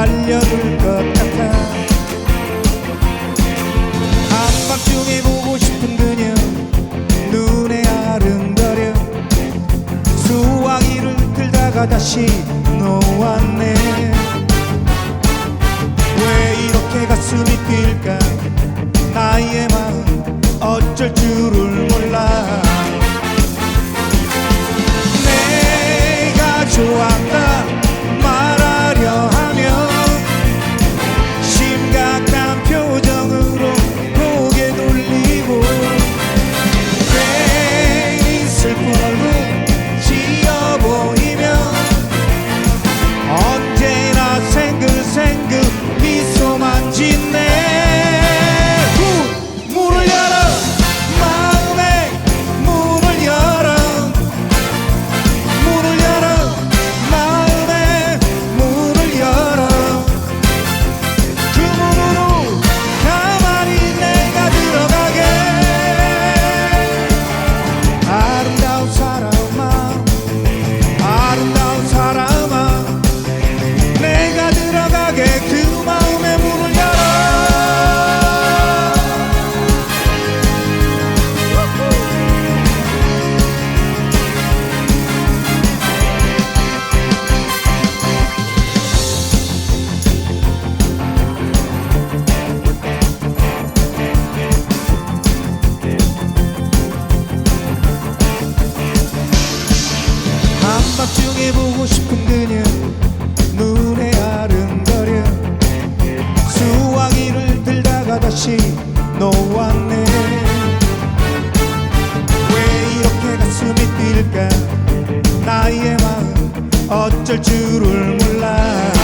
달려들 것 같아. 압박중에 보고 싶은 그녀 눈에 아른거려. 수화기를 들다가 다시 놓았네. 왜 이렇게 가슴이 뛸까? 나의 맘 내게 보고 싶은 그녀. 눈에 아른거려. 수화기를 들다가 다시 놓았네. 왜 이렇게 가슴이 뛸까? 나의 마음 어쩔 줄을 몰라.